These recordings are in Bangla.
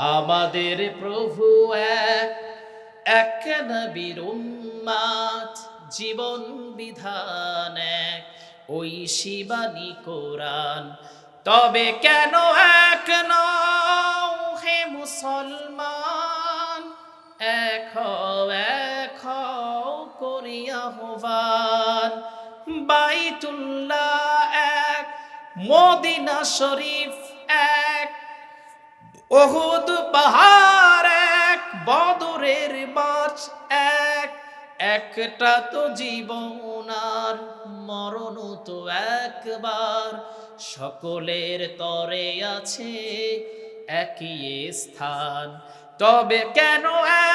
আমাদের প্রভু এক নবীর উম্মাত, জীবন বিধান এক। ওই শিবানী কোরআন, তবে কেন এক নও হে মুসলমান? এক এক করিয়া হবান বাইতুল্লাহ এক, মদিনা শরীফ ওহুদ পাহাড় এক, বদরের মাছ এক। একটা তো জীবন আর মরণ তো একবার। সকলের তরে আছে একই স্থান। তবে কেন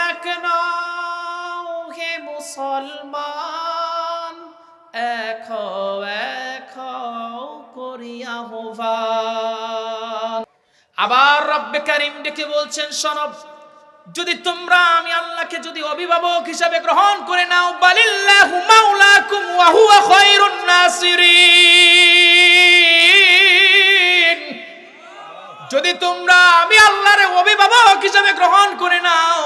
এক নও হে মুসলমান? এক এক করিয়া হবান আবার রব্বে কারিম ডেকে বলছেন সনব যদি তোমরা আমি আল্লাহকে যদি অভিভাবক হিসাবে গ্রহণ করে নাও, বালিল্লাহু মাওলাকুম ওয়া হুয়া খায়রুন নাসিরিন। যদি তোমরা আমি আল্লাহর অভিভাবক হিসাবে গ্রহণ করে নাও,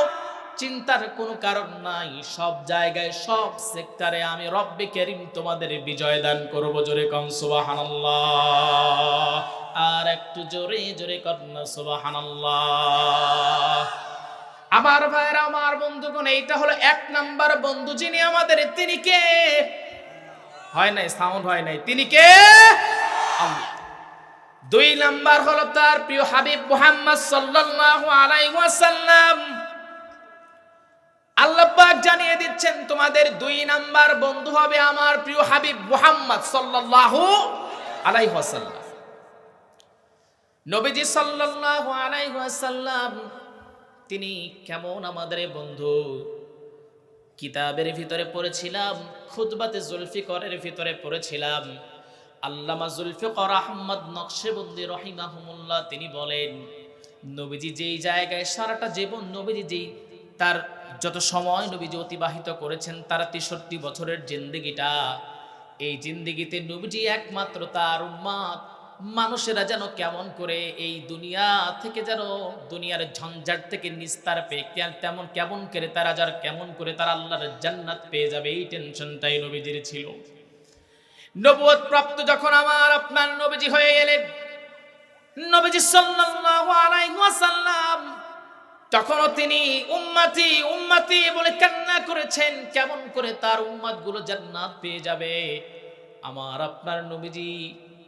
চিন্তার কোনো কারণ নাই, সব জায়গায়, সব সেক্টরে আমি রব্বে করিম তোমাদের বিজয় দান করব, জোরে কম সুবহানাল্লাহ। আর একটু জোরে জোরে কন্যা সুবহানাল্লাহ। আমার ভাইয়ের, আমার বন্ধুগণ, এইটা হলো এক নাম্বার বন্ধু, যিনি আমাদের, তিনি কে? হয় নাই, সাউন্ড হয় নাই। তিনি কে? দুই নাম্বার হলো তার প্রিয় হাবিব মুহাম্মদ সাল্লাল্লাহু আলাইহি ওয়াসাল্লাম। আল্লাহ পাক জানিয়ে দিচ্ছেন, তোমাদের দুই নাম্বার বন্ধু হবে আমার প্রিয় হাবিব মুহাম্মদ সাল্লাল্লাহু আলাইহি ওয়াসাল্লাম। নবীজি সাল্লাল্লাহু আলাইহি ওয়াসাল্লাম, তিনি কেমন আমাদের বন্ধু? কিতাবের ভিতরে পড়েছিলাম, খুতবাতে জুলফিকরের ভিতরে পড়েছিলাম। আল্লামা জুলফিকর আহমদ নকশেবন্দি রহিমাহুমুল্লাহ তিনি বলেন, নবীজি যেই জায়গায় সারাটা জীবন নবীজি যেই, তার যত সময় নবীজি অতিবাহিত করেছেন, তার তেষট্টি বছরের জিন্দিগিটা, এই জিন্দিগিতে নবীজি একমাত্র তার উম্মাদ। মানুষেরা যেন কেমন করে এই দুনিয়া থেকে যেন দুনিয়ার ঝঞ্ঝাট থেকে নিস্তার পেয়ে তেমন কেমন করে তারা যার কেমন করে তারা আল্লাহর জান্নাত পেয়ে যাবে, এই টেনশনটাই নবীজির ছিল। নবুয়ত প্রাপ্ত যখন আমার আপনার নবীজি হয়ে গেলেন, নবীজি সাল্লাল্লাহু আলাইহি ওয়াসাল্লাম, তখনও তিনি উম্মতি উম্মতি বলে কান্না করেছেন, কেমন করে তার উম্মাদগুলো জান্নাত পেয়ে যাবে। আমার আপনার নবীজি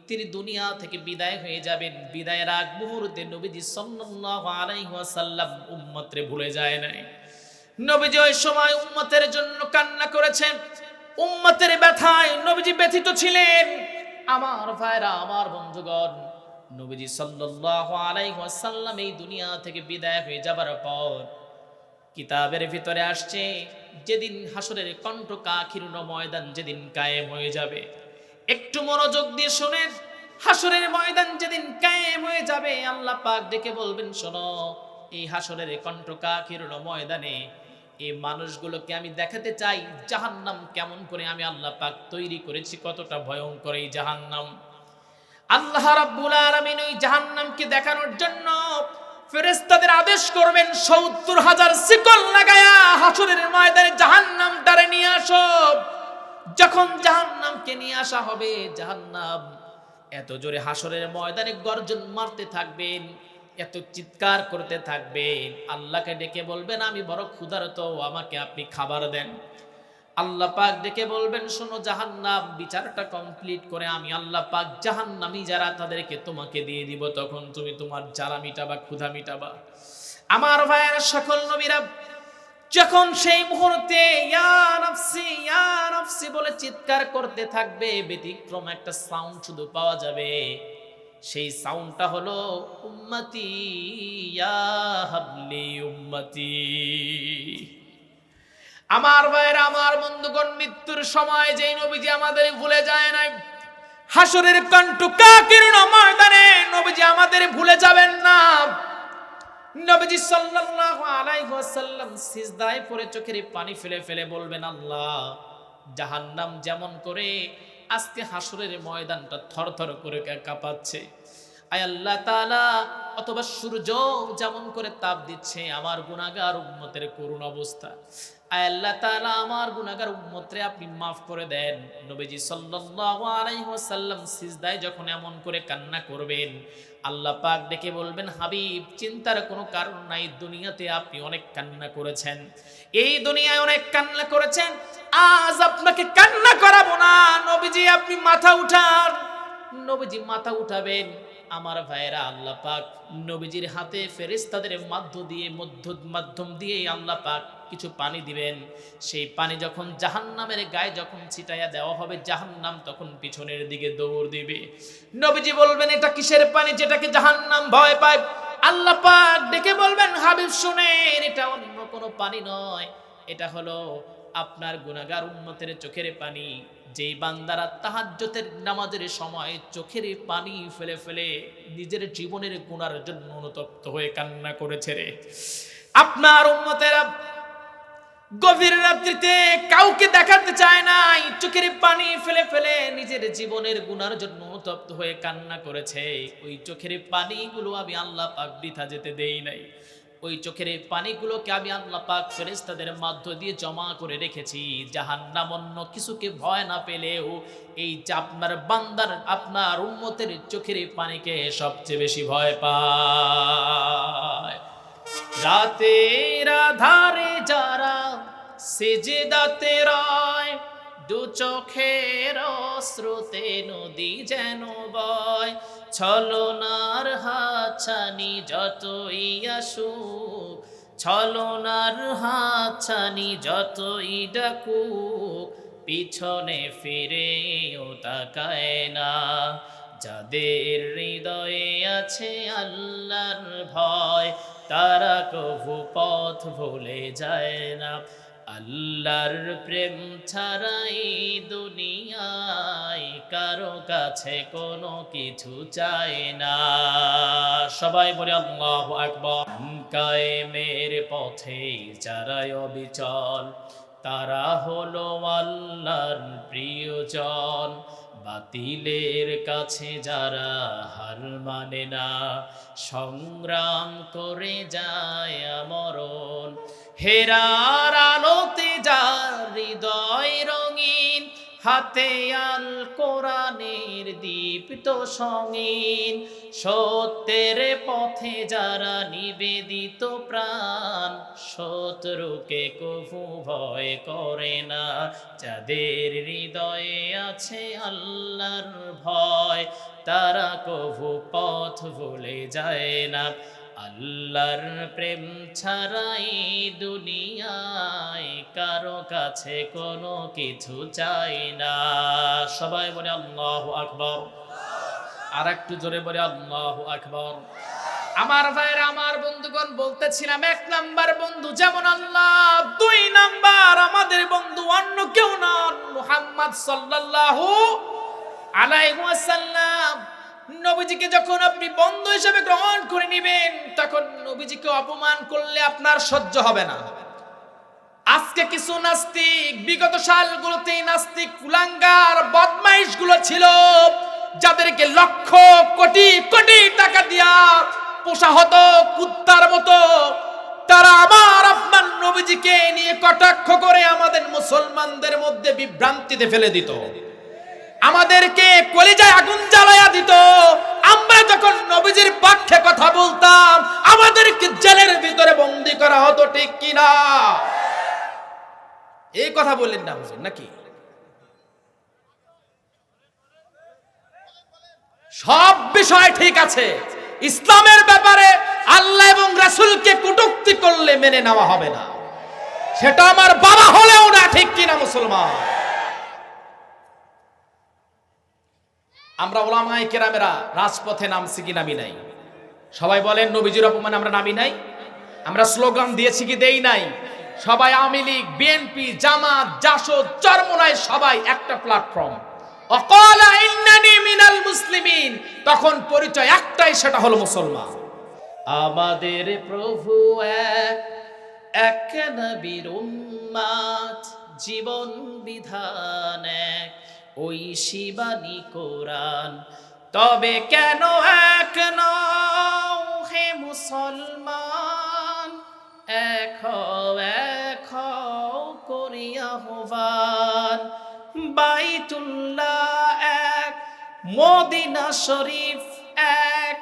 তিনি দুনিয়া থেকে বিদায় হয়ে যাবেন। বিদায়ের আগ মুহূর্তে নবীজি সাল্লাল্লাহু আলাইহি ওয়াসাল্লাম উম্মতরে ভুলে যায় নাই। নবীজি ওই সময় উম্মতের জন্য কান্না করেছেন। উম্মতের ব্যথায় নবীজি ব্যথিত ছিলেন। আমার ভাইরা, আমার বন্ধুগণ, নবীজি সাল্লাল্লাহু আলাইহি ওয়াসাল্লাম এই দুনিয়া থেকে বিদায় হয়ে যাবার পর কিতাবের ভিতরে আসছে, যেদিন হাসরের কণ্ঠ কাখিরুন ময়দান যেদিন কায়েম হয়ে যাবে। একটু মনোযোগ দিয়ে শোনেন। হাসরের ময়দান যেদিন কায়েম হয়ে যাবে, আল্লাহ পাক ডেকে বলবেন, শোনো, এই হাসরের কণ্ঠ কাখিরুন ময়দানে এই মানুষগুলোকে আমি দেখাতে চাই, জাহান্নাম কেমন করে আমি আল্লাহ পাক তৈরি করেছি, কতটা ভয়ঙ্কর এই জাহান্নাম। আল্লাহ রাব্বুল আলামিন ওই জাহান্নামকে দেখানোর জন্য ফেরেশতাদের আদেশ করবেন, সত্তর হাজার শিকল লাগায়া হাসরের ময়দানে জাহান্নামটারে নিয়ে আসো। যখন জাহান্নামকে নিয়ে আসা হবে, জাহান্নাম এত জোরে হাসরের ময়দানে গর্জন মারতে থাকবেন, এত চিৎকার করতে থাকবেন। আল্লাহকে ডেকে বলবেন, আমি বড় ক্ষুধারত, আমাকে আপনি খাবার দেন। আল্লাহ পাক ডেকে বলবেন, শোনো জাহান্নাম, বিচারটা কমপ্লিট করে আমি আল্লাহ পাক জাহান্নামি যারা তাদেরকে তোমাকে দিয়ে দিব, তখন তুমি তোমার জ্বালা মিটাবা, ক্ষুধা মিটাবা। আমার ভাইয়ের সকল নবীরা যখন সেই মুহূর্তে, ইয়া নাফসি, ইয়া নাফসি বলে চিৎকার করতে থাকবে, ব্যতিক্রম একটা সাউন্ড শুধু পাওয়া যাবে। সেই সাউন্ডটা হলো, উম্মতি হাবলি উম্মতি। আমার ভাইয়ের, আমার বন্ধুগণ, মৃত্যুর সময় যেই নবীজি আমাদের ভুলে যায় নাই, হাসরের কণ্ঠ কাকিরণ ময়দানে নবীজি আমাদের ভুলে যাবেন না। নবীজি সাল্লাল্লাহু আলাইহি ওয়াসাল্লাম সিজদায় পড়ে চোখের পানি ফেলে ফেলে বলবেন, আল্লাহ জাহান্নাম যেমন করে আজকে হাসরের ময়দানটা থরথর করে কাঁপাচ্ছে। আয় তাআলা, অথবা সূর্য যেমন করে তাপ দিচ্ছে, আমার গুনাহগার উম্মতের করুণ অবস্থা। আয় তাআলা, আমার গুনাহগার উম্মতরে আপনি মাফ করে দেন। নবীজি ওয়াসাল্লাম সিজদায় যখন এমন করে কান্না করবেন, আল্লাহ পাক ডেকে বলবেন, হাবিব, চিন্তার কোনো কারণ নাই, দুনিয়াতে আপনি অনেক কান্না করেছেন। এই দুনিয়ায় অনেক কান্না করেছেন, আজ আপনাকে কান্না করাবো না। নবীজি, আপনি মাথা উঠান। নবীজি মাথা উঠাবেন। আমার ভাইয়েরা আল্লাহ পাক নবীজির হাতে ফেরেশতাদের মাধ্য দিয়ে, মধ্য, মাধ্যম দিয়ে আল্লাহ পাক কিছু পানি দিবেন। সেই পানি যখন জাহান্নামের গায়ে যখন ছিটাইয়া দেওয়া হবে, জাহান্নাম তখন পিছনের দিকে দৌড় দিবে। নবীজি বলবেন, এটা কিসের পানি যেটাকে জাহান্নাম ভয় পায়? আল্লাহ পাক ডেকে বলবেন, হাবিব, শুনেন, এটা অন্য কোনো পানি নয়। এটা হলো আপনার গুনাহগার উম্মতের চোখের পানি। যেই বান্দারা তাহাজ্জতের নামাজের সময় চোখের পানি ফেলে ফেলে নিজের জীবনের গুনার জন্য অনুতপ্ত হয়ে কান্না করেছে রে। আপনার উম্মতেরা গভীর রাত্রিতে কাউকে দেখাতে চায় নাই, চোখের পানি ফেলে ফেলে নিজের জীবনের গুনার জন্য অনুতপ্ত হয়ে কান্না করেছে। ওই চোখের পানিগুলো আমি আল্লাহ পাক বৃথা যেতে দেই নাই। ওই চোখের এই পানিগুলোকে আমি আল্লাহ পাক ফেরেশতাদের মাধ্য দিয়ে জমা করে রেখেছি। জাহান্নাম অন্য কিছুকে ভয় না পেলেও এই আপনার বান্দার, আপনার উম্মতের চোখের এই পানিকে সবচেয়ে বেশি ভয় পায়। রাতের আধারে যারা সেজেদাতে রয় দু চোখের স্রোতে নদী যেন বয়, ছলনার হাছানি যতই আসুক, ছলনার হাছানি যতই ডাকুক, পিছনে ফিরেও তাকায় না। যাদের হৃদয়ে আছে আল্লাহর ভয়, তারা কভু পথ ভুলে যায় না। আল্লাহর প্রেম ছাড়াই দুনিয়ায় কারও কাছে কোনো কিছু চায় না। সবাই বলে, আল্লাহ আকবর। কায়েমের পথে যারাই অবিচল, তারা হলো আল্লাহর প্রিয়জন। বাতিলের কাছে যারা হার মানে না, সংগ্রাম করে যায় মরণ হেরার আলোতে যার হৃদয় রঙিন, হাতে আল কোরআনের দীপ্ত সঙ্গীন। সত্যের পথে যারা নিবেদিত প্রাণ, শত্রুকে কভু ভয় করে না। যাদের হৃদয়ে আছে আল্লাহর ভয়, তারা কভু পথ ভুলে যায় না। আল্লাহর প্রেম ছাড়াই দুনিয়ায় কারও কাছে কোনো কিছু চাই না। সবাই বলে আল্লাহ আকবর। আর একটু জোরে বলে আল্লাহ আকবর। আমার ভাইয়ের, আমার বন্ধুগণ, বলতেছিলাম এক নাম্বার বন্ধু যেমন আল্লাহ, দুই নাম্বার আমাদের বন্ধু অন্য কেউ নন, মুহাম্মদ সাল্লাল্লাহু আলাইহি ওয়াসাল্লাম। নবীজিকে যখন আপনি বন্ধু হিসেবে গ্রহণ করে নেবেন, তখন নবীজিকে অপমান করলে আপনার সহ্য হবে না। আজকে কিছু নাস্তিক, বিগত সালগুলোতে নাস্তিক কুলাঙ্গার বদমাইশগুলো ছিল, যাদেরকে লক্ষ কোটি কোটি টাকা দিয়া পোষা হতো, কুত্তার মতো। তারা আমার আপনার নবীজিকে নিয়ে কটাক্ষ করে আমাদের মুসলমানদের মধ্যে বিভ্রান্তিতে ফেলে দিত। আমাদেরকে কলিজায় আগুন জ্বালায়া দিত। আমরা যখন নবীজির পক্ষে কথা বলতাম, আমাদেরকে জেলের ভিতরে বন্দি করা হতো, ঠিক কিনা? এই কথা বললেন না হুজুর, নাকি? সব বিষয় ঠিক আছে। ইসলামের ব্যাপারে আল্লাহ এবং রাসূলকে কটূক্তি করলে মেনে নেওয়া হবে না। সেটা আমার বাবা হলেও না, ঠিক কিনা মুসলমান? আমরা ওলামাই কেরামেরা রাজপথে নামছি কি নামি নাই? সবাই বলেন, নবীজির অপমান আমরা নামি নাই? আমরা স্লোগান দিয়েছি কি দেই নাই? সবাই আওয়ামী লীগ বিএনপি জামাত, জাসদ, চরমোনায় সবাই একটা প্ল্যাটফর্ম অকলা ইন্নানি মিনাল মুসলিমিন। তখন পরিচয় একটাই, সেটা হলো মুসলমান। আমাদের প্রভু এক এক নবীর উম্মাত, জীবন বিধান এক। ওই শিবানী কোরআন। তবে কেন এক নও হে মুসলমান? এক এক করিয়া হবান বাইতুল্লাহ এক, মদিনা শরীফ এক,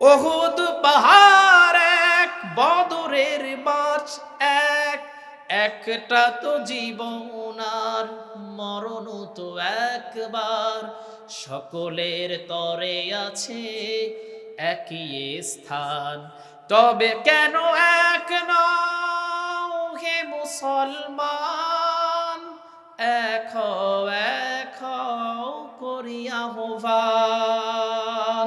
ওহুদ পাহাড় এক, বদরের মাছ এক। একটা তো জীবন আর মরণ তো একবার, সকলের তরে আছে একই স্থান। তবে কেন এক হে মুসলমান? এক এক করিয়া হবা।